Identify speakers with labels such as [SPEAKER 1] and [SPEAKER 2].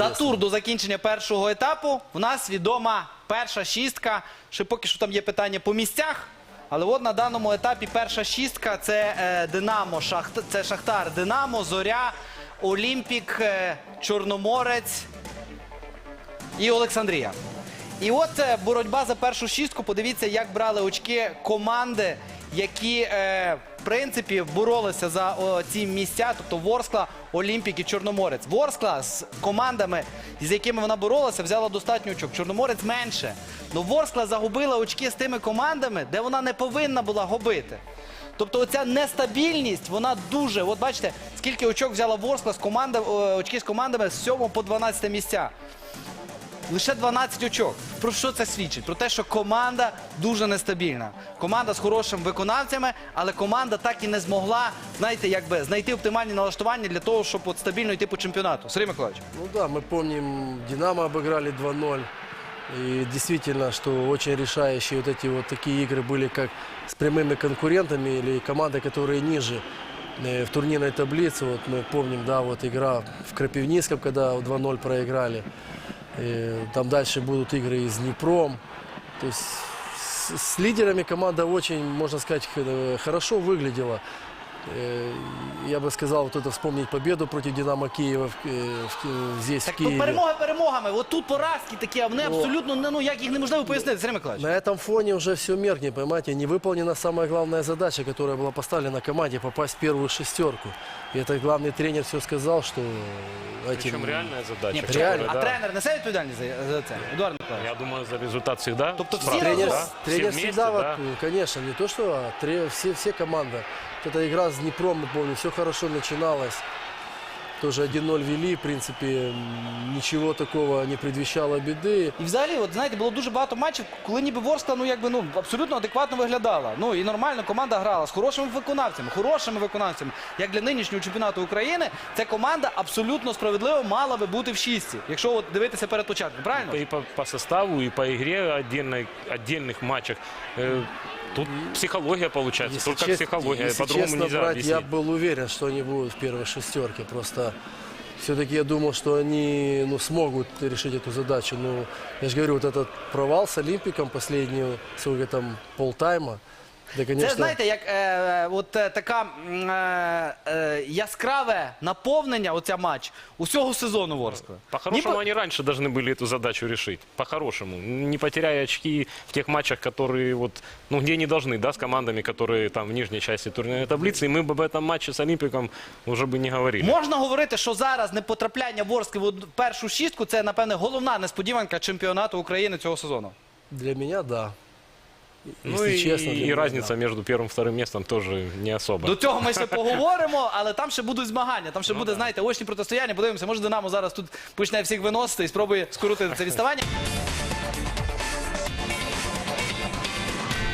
[SPEAKER 1] За тур до закінчення першого етапу в нас відома перша шістка. Ще поки що там є питання по місцях. Але от на даному етапі перша шістка це е, Динамо, Шахт... це Шахтар, Динамо, Зоря, Олімпік, е, Чорноморець і Олександрія. І от е, боротьба за першу шістку. Подивіться, як брали очки команди, які е, в принципі боролися за ці місця, тобто Ворскла, Олімпік і Чорноморець. Ворскла з командами, з якими вона боролася, взяла достатньо очок. Чорноморець менше. Ну Ворскла загубила очки з тими командами, де вона не повинна була губити. Тобто оця нестабільність, вона дуже. От бачите, скільки очок взяла Ворскла з команди, очки з командами з 7 по 12 місця Лише 12 очок. Про що це свідчить? Про те, що команда дуже нестабільна. Команда з хорошими виконавцями, але команда так і не змогла, знаєте, якби знайти оптимальні налаштування для того, щоб от стабільно йти по чемпіонату. Сергій Миколаївич.
[SPEAKER 2] Ну да, мы помним, Динамо обыграли 2-0. И действительно, что очень решающие вот эти вот такие игры были как с прямыми конкурентами или командой, которые ниже э, в турнирной таблице. Вот мы помним, да, вот игра в Крапивницком, когда 2-0 проиграли. Э, Там дальше будут игры и с Днепром. То есть с, с лидерами команда очень, можно сказать, х- э, хорошо выглядела. Э, Я бы сказал, вот это вспомнить победу против Динамо Киева в- э, в- здесь,
[SPEAKER 1] Так
[SPEAKER 2] в
[SPEAKER 1] то
[SPEAKER 2] Киеве.
[SPEAKER 1] перемоги перемогами. От тут поразки такі, а вони
[SPEAKER 2] Ну,
[SPEAKER 1] абсолютно не- ну як їх неможливо пояснити. Сергій Миколаївич.
[SPEAKER 2] На этом фоне уже все меркнет, понимаете, не выполнена самая главная задача, которая была поставлена команде, попасть в первую шестерку. И этот главный тренер все сказал, что этим...
[SPEAKER 3] Причем реальная задача.
[SPEAKER 1] Ні,
[SPEAKER 3] которая,
[SPEAKER 2] реально.
[SPEAKER 1] а
[SPEAKER 3] да.
[SPEAKER 1] тренер несе відповідальність за, за це? Едуард Миколаївич.
[SPEAKER 3] Я думаю, за результат всегда.
[SPEAKER 1] Тобто всі
[SPEAKER 3] справа,
[SPEAKER 2] Тренер,
[SPEAKER 1] разом?
[SPEAKER 3] да? Все
[SPEAKER 2] тренер
[SPEAKER 3] вместе,
[SPEAKER 2] всегда, вот,
[SPEAKER 3] да.
[SPEAKER 2] э, конечно, не то, что а, тре- все, все команды. Вот эта игра с Днепром, мы помню, все хорошо начиналось. Тоже 1-0 вели, в принципе, м, ничего такого не предвещало беды.
[SPEAKER 1] І взагалі, от знаєте, було дуже багато матчів, коли ніби Ворскла ну якби ну абсолютно адекватно виглядала. Ну і нормально команда грала з хорошими виконавцями, хорошими виконавцями. Як для нинішнього чемпіонату України, ця команда абсолютно справедливо мала би бути в шістці, якщо от дивитися перед початком. Правильно?
[SPEAKER 3] И по, по составу, и по игре отдельной, отдельных матчах. Э, тут психология получается,
[SPEAKER 2] Если
[SPEAKER 3] только
[SPEAKER 2] чест-
[SPEAKER 3] психология,
[SPEAKER 2] если
[SPEAKER 3] по-другому
[SPEAKER 2] честно
[SPEAKER 3] нельзя
[SPEAKER 2] брать, я
[SPEAKER 3] объяснить.
[SPEAKER 2] был уверен, что они будут в первой шестерке. Просто все-таки я думал, что они ну, смогут решить эту задачу. Но я же говорю, вот этот провал с Олимпиком последнюю, сколько там, полтайма, да, конечно...
[SPEAKER 1] Це знаєте, як е, от е, така м, е, е, яскраве наповнення, оця матч усього сезону Ворскли.
[SPEAKER 3] По-хорошему,
[SPEAKER 1] Ніби-
[SPEAKER 3] они раньше должны были эту задачу решить. По-хорошему. Не потеряя очки в тех матчах, которые вот, ну, где не должны, да, с командами, которые там в нижней части турнирной таблицы. И мы бы об этом матче с Олимпиком уже бы не говорили.
[SPEAKER 1] Можна говорити, що зараз непотрапляння Ворскли в од- першу шістку це, напевне, головна несподіванка чемпіонату України цього сезону.
[SPEAKER 2] Для меня, да.
[SPEAKER 3] Ну
[SPEAKER 2] Если
[SPEAKER 3] і
[SPEAKER 2] меня,
[SPEAKER 3] разница
[SPEAKER 2] да.
[SPEAKER 3] между первым и вторым местом тоже не особо.
[SPEAKER 1] До цього ми ще поговоримо, але там ще будуть змагання. Там ще буде, знаєте, очні протистояння. Подивимося, може Динамо зараз тут почне всіх виносити і спробує скоротити це відставання.